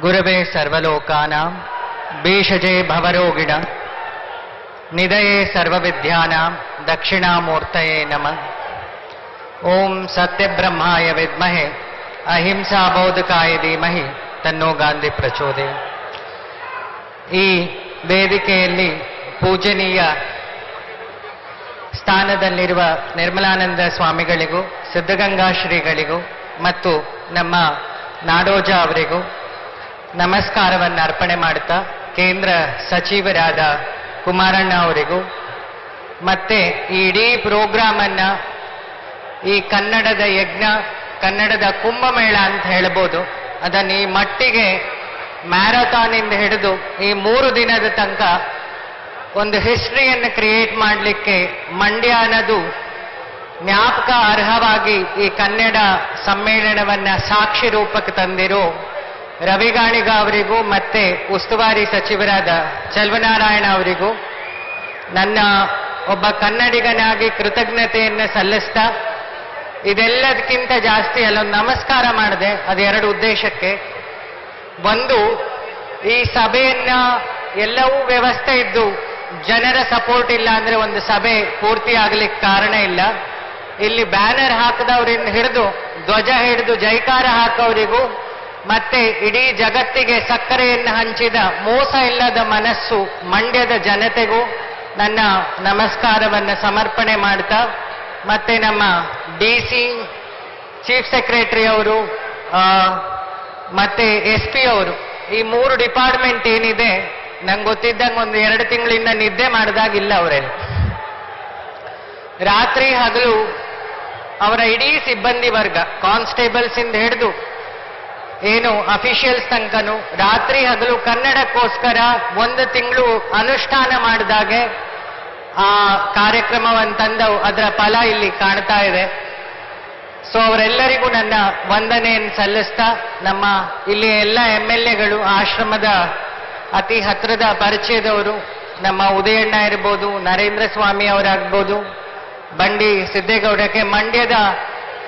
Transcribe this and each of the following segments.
ಗುರವೇ ಸರ್ವಲೋಕಾನಾಂ ಭೀಷಜೆ ಭವರೋಗಿಣ ನಿಧಯೇ ಸರ್ವವಿದ್ಯಾನಾಂ ದಕ್ಷಿಣಾಮೂರ್ತಯೇ ನಮ ಓಂ ಸತ್ಯಬ್ರಹ್ಮಾಯ ವಿದ್ಮಹೆ ಅಹಿಂಸಾ ಬೋಧಕಾಯ ಧೀಮಹಿ ತನ್ನೋ ಗಾಂಧಿ ಪ್ರಚೋದಯ ಈ ವೇದಿಕೆಯಲ್ಲಿ ಪೂಜನೀಯ ಸ್ಥಾನದಲ್ಲಿರುವ ನಿರ್ಮಲಾನಂದ ಸ್ವಾಮಿಗಳಿಗೂ, ಸಿದ್ಧಗಂಗಾ ಶ್ರೀಗಳಿಗೂ ಮತ್ತು ನಮ್ಮ ನಾಡೋಜ ಅವರಿಗೂ ನಮಸ್ಕಾರವನ್ನು ಅರ್ಪಣೆ ಮಾಡುತ್ತಾ ಕೇಂದ್ರ ಸಚಿವರಾದ ಕುಮಾರಣ್ಣ ಅವರಿಗೂ, ಮತ್ತೆ ಈ ಇಡೀ ಪ್ರೋಗ್ರಾಮ್ ಅನ್ನ ಈ ಕನ್ನಡದ ಯಜ್ಞ, ಕನ್ನಡದ ಕುಂಭಮೇಳ ಅಂತ ಹೇಳ್ಬೋದು. ಅದನ್ನು ಈ ಮಟ್ಟಿಗೆ ಮ್ಯಾರಥಾನ್ ಇಂದ ಹಿಡಿದು ಈ ಮೂರು ದಿನದ ತನಕ ಒಂದು ಹಿಸ್ಟ್ರಿಯನ್ನು ಕ್ರಿಯೇಟ್ ಮಾಡಲಿಕ್ಕೆ ಮಂಡ್ಯ ಅನ್ನೋದು ಜ್ಞಾಪಕ ಅರ್ಹವಾಗಿ ಈ ಕನ್ನಡ ಸಮ್ಮೇಳನವನ್ನ ಸಾಕ್ಷಿ ರೂಪಕ್ಕೆ ತಂದಿರೋ ರವಿಗಾಣಿಗ ಅವರಿಗೂ ಮತ್ತೆ ಉಸ್ತುವಾರಿ ಸಚಿವರಾದ ಚಲ್ವನಾರಾಯಣ ಅವರಿಗೂ ನನ್ನ ಒಬ್ಬ ಕನ್ನಡಿಗನಾಗಿ ಕೃತಜ್ಞತೆಯನ್ನು ಸಲ್ಲಿಸ್ತಾ ಇದೆಲ್ಲದಕ್ಕಿಂತ ಜಾಸ್ತಿ ಅಲ್ಲೊಂದು ನಮಸ್ಕಾರ ಮಾಡಿದೆ ಅದೆರಡು ಉದ್ದೇಶಕ್ಕೆ. ಒಂದು, ಈ ಸಭೆಯನ್ನ ಎಲ್ಲವೂ ವ್ಯವಸ್ಥೆ ಇದ್ದು ಜನರ ಸಪೋರ್ಟ್ ಇಲ್ಲ ಅಂದ್ರೆ ಒಂದು ಸಭೆ ಪೂರ್ತಿ ಆಗ್ಲಿಕ್ಕೆ ಕಾರಣ ಇಲ್ಲ. ಇಲ್ಲಿ ಬ್ಯಾನರ್ ಹಾಕದವರಿಂದ ಹಿಡಿದು ಧ್ವಜ ಹಿಡಿದು ಜೈಕಾರ ಹಾಕೋರಿಗೂ ಮತ್ತೆ ಇಡೀ ಜಗತ್ತಿಗೆ ಸಕ್ಕರೆಯನ್ನು ಹಂಚಿದ ಮೋಸ ಇಲ್ಲದ ಮನಸ್ಸು ಮಂಡ್ಯದ ಜನತೆಗೂ ನನ್ನ ನಮಸ್ಕಾರವನ್ನು ಸಮರ್ಪಣೆ ಮಾಡ್ತಾ, ಮತ್ತೆ ನಮ್ಮ ಡಿ ಸಿ ಚೀಫ್ ಸೆಕ್ರೆಟರಿ ಅವರು ಮತ್ತೆ ಎಸ್ ಪಿ ಅವರು, ಈ ಮೂರು ಡಿಪಾರ್ಟ್ಮೆಂಟ್ ಏನಿದೆ, ನಂಗೆ ಗೊತ್ತಿದ್ದಂಗೆ ಒಂದು ಎರಡು ತಿಂಗಳಿಂದ ನಿದ್ದೆ ಮಾಡಿದಾಗಿಲ್ಲ ಅವರಲ್ಲಿ ರಾತ್ರಿ ಹಗಲು ಅವರ ಇಡೀ ಸಿಬ್ಬಂದಿ ವರ್ಗ ಕಾನ್ಸ್ಟೇಬಲ್ಸ್ ಇಂದ ಹಿಡಿದು ಏನು ಅಫಿಷಿಯಲ್ಸ್ ತನಕನು ರಾತ್ರಿ ಹಗಲು ಕನ್ನಡಕ್ಕೋಸ್ಕರ ಒಂದು ತಿಂಗಳು ಅನುಷ್ಠಾನ ಮಾಡಿದಾಗೆ ಆ ಕಾರ್ಯಕ್ರಮವನ್ನು ತಂದವು. ಅದರ ಫಲ ಇಲ್ಲಿ ಕಾಣ್ತಾ ಇದೆ. ಸೊ ಅವರೆಲ್ಲರಿಗೂ ನನ್ನ ವಂದನೆಯನ್ನು ಸಲ್ಲಿಸ್ತಾ, ನಮ್ಮ ಇಲ್ಲಿ ಎಲ್ಲ ಎಂ ಎಲ್ ಎಗಳು, ಆಶ್ರಮದ ಅತಿ ಹತ್ತಿರದ ಪರಿಚಯದವರು, ನಮ್ಮ ಉದಯಣ್ಣ ಇರ್ಬೋದು, ನರೇಂದ್ರ ಸ್ವಾಮಿ ಅವರಾಗ್ಬೋದು, ಬಂಡಿ ಸಿದ್ದೇಗೌಡಕ್ಕೆ ಮಂಡ್ಯದ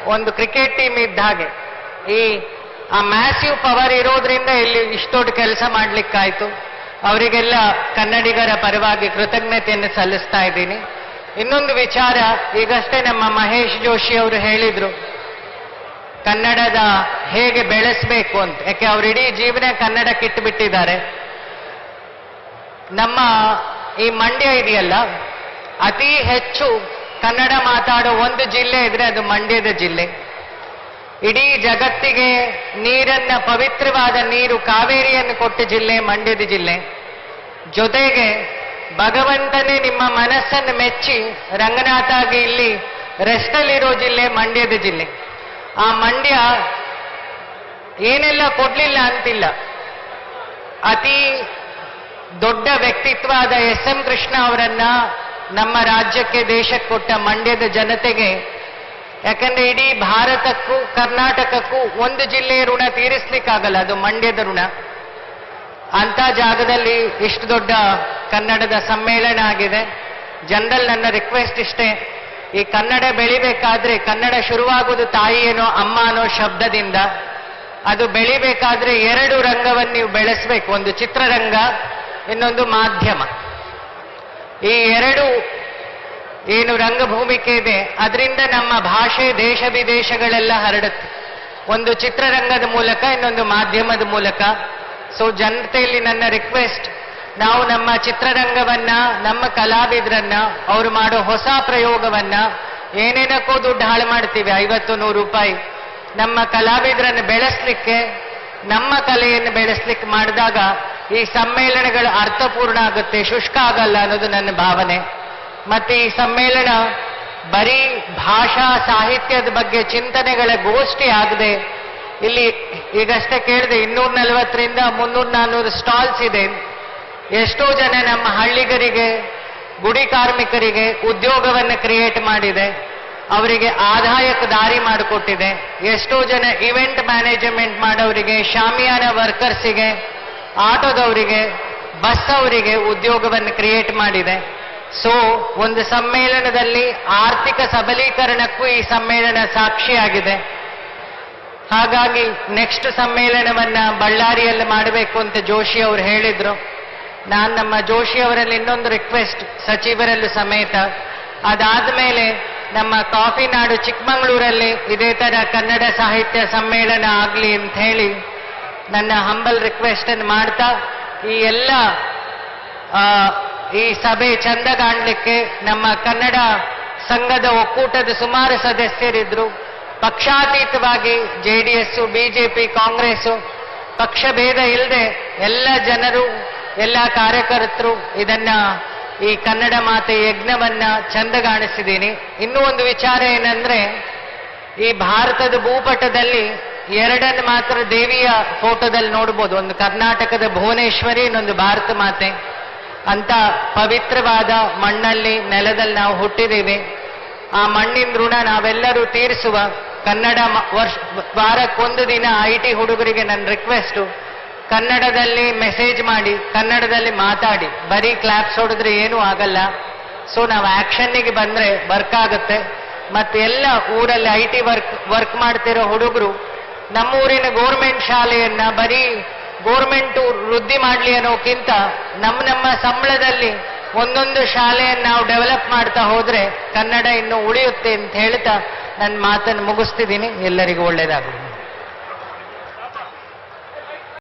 ಒಂದು ಕ್ರಿಕೆಟ್ ಟೀಮ್ ಇದ್ದ ಹಾಗೆ. ಈ ಆ ಮ್ಯಾಸಿವ್ ಪವರ್ ಇರೋದ್ರಿಂದ ಇಲ್ಲಿ ಇಷ್ಟೊಂದು ಕೆಲಸ ಮಾಡ್ಲಿಕ್ಕಾಯ್ತು. ಅವರಿಗೆಲ್ಲ ಕನ್ನಡಿಗರ ಪರವಾಗಿ ಕೃತಜ್ಞತೆಯನ್ನು ಸಲ್ಲಿಸ್ತಾ ಇದ್ದೀನಿ. ಇನ್ನೊಂದು ವಿಚಾರ, ಈಗಷ್ಟೇ ನಮ್ಮ ಮಹೇಶ್ ಜೋಶಿ ಅವರು ಹೇಳಿದ್ರು, ಕನ್ನಡದ ಹೇಗೆ ಬೆಳೆಸಬೇಕು ಅಂತ. ಯಾಕೆ, ಅವ್ರ ಇಡೀ ಜೀವನ ಕನ್ನಡಕ್ಕೆ ಇಟ್ಟುಬಿಟ್ಟಿದ್ದಾರೆ ನಮ್ಮ ಈ ಮಂಡ್ಯ ಇದೆಯಲ್ಲ, ಅತಿ ಹೆಚ್ಚು ಕನ್ನಡ ಮಾತಾಡೋ ಒಂದು ಜಿಲ್ಲೆ ಇದ್ರೆ ಅದು ಮಂಡ್ಯದ ಜಿಲ್ಲೆ. ಇಡೀ ಜಗತ್ತಿಗೆ ನೀರನ್ನ ಪವಿತ್ರವಾದ ನೀರು ಕಾವೇರಿಯನ್ನು ಕೊಟ್ಟ ಜಿಲ್ಲೆ ಮಂಡ್ಯದ ಜಿಲ್ಲೆ. ಜೊತೆಗೆ ಭಗವಂತನೇ ನಿಮ್ಮ ಮನಸ್ಸನ್ನು ಮೆಚ್ಚಿ ರಂಗನಾಥಾಗಿ ಇಲ್ಲಿ ರೆಸ್ಟಲ್ಲಿರೋ ಜಿಲ್ಲೆ ಮಂಡ್ಯದ ಜಿಲ್ಲೆ. ಆ ಮಂಡ್ಯ ಏನೆಲ್ಲ ಕೊಡ್ಲಿಲ್ಲ ಅಂತಿಲ್ಲ. ಅತಿ ದೊಡ್ಡ ವ್ಯಕ್ತಿತ್ವ ಆದ ಎಸ್ ಎಂ ಕೃಷ್ಣ ಅವರನ್ನ ನಮ್ಮ ರಾಜ್ಯಕ್ಕೆ ದೇಶಕ್ಕೆ ಕೊಟ್ಟ ಮಂಡ್ಯದ ಜನತೆಗೆ ಯಾಕಂದ್ರೆ ಇಡೀ ಭಾರತಕ್ಕೂ, ಕರ್ನಾಟಕಕ್ಕೂ ಒಂದು ಜಿಲ್ಲೆಯ ಋಣ ತೀರಿಸ್ಲಿಕ್ಕಾಗಲ್ಲ, ಅದು ಮಂಡ್ಯದ ಋಣ. ಅಂತ ಜಾಗದಲ್ಲಿ ಇಷ್ಟು ದೊಡ್ಡ ಕನ್ನಡದ ಸಮ್ಮೇಳನ ಆಗಿದೆ. ಜನರಲ್ ನನ್ನ ರಿಕ್ವೆಸ್ಟ್ ಇಷ್ಟೇ, ಈ ಕನ್ನಡ ಬೆಳಿಬೇಕಾದ್ರೆ, ಕನ್ನಡ ಶುರುವಾಗುವುದು ತಾಯಿಯೇನೋ ಅಮ್ಮ ಅನ್ನೋ ಶಬ್ದದಿಂದ, ಅದು ಬೆಳಿಬೇಕಾದ್ರೆ ಎರಡು ರಂಗವನ್ನು ನೀವು ಬೆಳೆಸಬೇಕು, ಒಂದು ಚಿತ್ರರಂಗ, ಇನ್ನೊಂದು ಮಾಧ್ಯಮ. ಈ ಎರಡು ಏನು ರಂಗಭೂಮಿಕೆ ಇದೆ ಅದರಿಂದ ನಮ್ಮ ಭಾಷೆ ದೇಶ ವಿದೇಶಗಳೆಲ್ಲ ಹರಡುತ್ತೆ. ಒಂದು ಚಿತ್ರರಂಗದ ಮೂಲಕ, ಇನ್ನೊಂದು ಮಾಧ್ಯಮದ ಮೂಲಕ. ಸೊ ಜನತೆಯಲ್ಲಿ ನನ್ನ ರಿಕ್ವೆಸ್ಟ್ ನಾವು ನಮ್ಮ ಚಿತ್ರರಂಗವನ್ನ, ನಮ್ಮ ಕಲಾವಿದರನ್ನ, ಅವರು ಮಾಡೋ ಹೊಸ ಪ್ರಯೋಗವನ್ನ, ಏನೇನಕ್ಕೂ ದುಡ್ಡು ಹಾಳು ಮಾಡ್ತೀವಿ, ಐವತ್ತು ನೂರು ರೂಪಾಯಿ. ನಮ್ಮ ಕಲಾವಿದರನ್ನು ಬೆಳೆಸಲಿಕ್ಕೆ, ನಮ್ಮ ಕಲೆಯನ್ನು ಬೆಳೆಸ್ಲಿಕ್ಕೆ ಮಾಡಿದಾಗ ಈ ಸಮ್ಮೇಳನಗಳು ಅರ್ಥಪೂರ್ಣ ಆಗುತ್ತೆ, ಶುಷ್ಕ ಆಗಲ್ಲ ಅನ್ನೋದು ನನ್ನ ಭಾವನೆ. ಮತ್ತೆ ಈ ಸಮ್ಮೇಳನ ಬರೀ ಭಾಷಾ ಸಾಹಿತ್ಯದ ಬಗ್ಗೆ ಚಿಂತನೆಗಳ ಗೋಷ್ಠಿ ಆಗದೆ, ಇಲ್ಲಿ ಈಗಷ್ಟೇ ಕೇಳಿದೆ, ಇನ್ನೂರ ನಲವತ್ತರಿಂದ ಮುನ್ನೂರ ನಾನ್ನೂರು ಸ್ಟಾಲ್ಸ್ ಇದೆ. ಎಷ್ಟೋ ಜನ ನಮ್ಮ ಹಳ್ಳಿಗರಿಗೆ, ಗುಡಿ ಕಾರ್ಮಿಕರಿಗೆ ಉದ್ಯೋಗವನ್ನು ಕ್ರಿಯೇಟ್ ಮಾಡಿದೆ. ಅವರಿಗೆ ಆದಾಯಕ್ಕೆ ದಾರಿ ಮಾಡಿಕೊಟ್ಟಿದೆ. ಎಷ್ಟೋ ಜನ ಇವೆಂಟ್ ಮ್ಯಾನೇಜ್ಮೆಂಟ್ ಮಾಡೋರಿಗೆ, ಶಾಮಿಯಾನ ವರ್ಕರ್ಸಿಗೆ ಆಟೋದವರಿಗೆ ಬಸ್ ಅವರಿಗೆ ಉದ್ಯೋಗವನ್ನು ಕ್ರಿಯೇಟ್ ಮಾಡಿದೆ. ಸೊ ಒಂದು ಸಮ್ಮೇಳನದಲ್ಲಿ ಆರ್ಥಿಕ ಸಬಲೀಕರಣಕ್ಕೂ ಈ ಸಮ್ಮೇಳನ ಸಾಕ್ಷಿಯಾಗಿದೆ. ಹಾಗಾಗಿ ನೆಕ್ಸ್ಟ್ ಸಮ್ಮೇಳನವನ್ನ ಬಳ್ಳಾರಿಯಲ್ಲಿ ಮಾಡಬೇಕು ಅಂತ ಜೋಶಿ ಅವರು ಹೇಳಿದ್ರು. ನಾನು ನಮ್ಮ ಜೋಶಿ ಅವರಲ್ಲಿ ಇನ್ನೊಂದು ರಿಕ್ವೆಸ್ಟ್ ಸಚಿವರಲ್ಲೂ ಸಮೇತ. ಅದಾದ ಮೇಲೆ ನಮ್ಮ ಕಾಫಿ ನಾಡು ಚಿಕ್ಕಮಗಳೂರಲ್ಲಿ ಇದೇ ತರ ಕನ್ನಡ ಸಾಹಿತ್ಯ ಸಮ್ಮೇಳನ ಆಗ್ಲಿ ಅಂತ ಹೇಳಿ ನನ್ನ ಹಂಬಲ್ ರಿಕ್ವೆಸ್ಟ್ ಅನ್ನು ಮಾಡ್ತಾ, ಈ ಎಲ್ಲ ಈ ಸಭೆ ಚಂದ ಕಾಣಲಿಕ್ಕೆ ನಮ್ಮ ಕನ್ನಡ ಸಂಘದ ಒಕ್ಕೂಟದ ಸುಮಾರು ಸದಸ್ಯರಿದ್ರು. ಪಕ್ಷಾತೀತವಾಗಿ J D S BJP Congress ಪಕ್ಷ ಭೇದ ಇಲ್ಲದೆ ಎಲ್ಲ ಜನರು, ಎಲ್ಲ ಕಾರ್ಯಕರ್ತರು ಇದನ್ನ ಈ ಕನ್ನಡ ಮಾತೆ ಯಜ್ಞವನ್ನ ಚಂದಗಾಣಿಸಿದ್ದೀನಿ. ಇನ್ನೂ ಒಂದು ವಿಚಾರ ಏನಂದ್ರೆ, ಈ ಭಾರತದ ಭೂಪಟದಲ್ಲಿ ಎರಡನ್ನು ಮಾತ್ರ ದೇವಿಯ ಫೋಟೋದಲ್ಲಿ ನೋಡ್ಬೋದು. ಒಂದು ಕರ್ನಾಟಕದ ಭುವನೇಶ್ವರಿ, ಇನ್ನೊಂದು ಭಾರತ ಮಾತೆ. ಅಂತ ಪವಿತ್ರವಾದ ಮಣ್ಣಲ್ಲಿ ನೆಲದಲ್ಲಿ ನಾವು ಹುಟ್ಟಿದ್ದೇವೆ ಆ ಮಣ್ಣಿನ ಋಣ ನಾವೆಲ್ಲರೂ ತೀರಿಸುವ ಕನ್ನಡ ವರ್ಷ, ವಾರಕ್ಕೊಂದು ದಿನ ಐ ಟಿ ಹುಡುಗರಿಗೆ ನನ್ನ ರಿಕ್ವೆಸ್ಟು ಕನ್ನಡದಲ್ಲಿ ಮೆಸೇಜ್ ಮಾಡಿ, ಕನ್ನಡದಲ್ಲಿ ಮಾತಾಡಿ. ಬರೀ ಕ್ಲಾಪ್ಸ್ ಹೊಡೆದ್ರೆ ಏನೂ ಆಗಲ್ಲ. ಸೊ ನಾವು ಆಕ್ಷನ್ನಿಗೆ ಬಂದರೆ ವರ್ಕ್ ಆಗುತ್ತೆ. ಮತ್ತು ಎಲ್ಲ ಊರಲ್ಲಿ ಐ ಟಿ ವರ್ಕ್ ವರ್ಕ್ ಮಾಡ್ತಿರೋ ಹುಡುಗರು, ನಮ್ಮೂರಿನ ಗೋರ್ಮೆಂಟ್ ಶಾಲೆಯನ್ನ ಬರೀ ಗೋರ್ಮೆಂಟ್ ವೃದ್ಧಿ ಮಾಡಲಿ ಅನ್ನೋಕ್ಕಿಂತ ನಮ್ಮ ನಮ್ಮ ಸಂಬಳದಲ್ಲಿ ಒಂದೊಂದು ಶಾಲೆಯನ್ನು ನಾವು ಡೆವಲಪ್ ಮಾಡ್ತಾ ಹೋದರೆ ಕನ್ನಡ ಇನ್ನು ಉಳಿಯುತ್ತೆ ಅಂತ ಹೇಳ್ತಾ ನನ್ನ ಮಾತನ್ನು ಮುಗಿಸ್ತಿದ್ದೀನಿ. ಎಲ್ಲರಿಗೂ ಒಳ್ಳೇದಾಗಲಿ.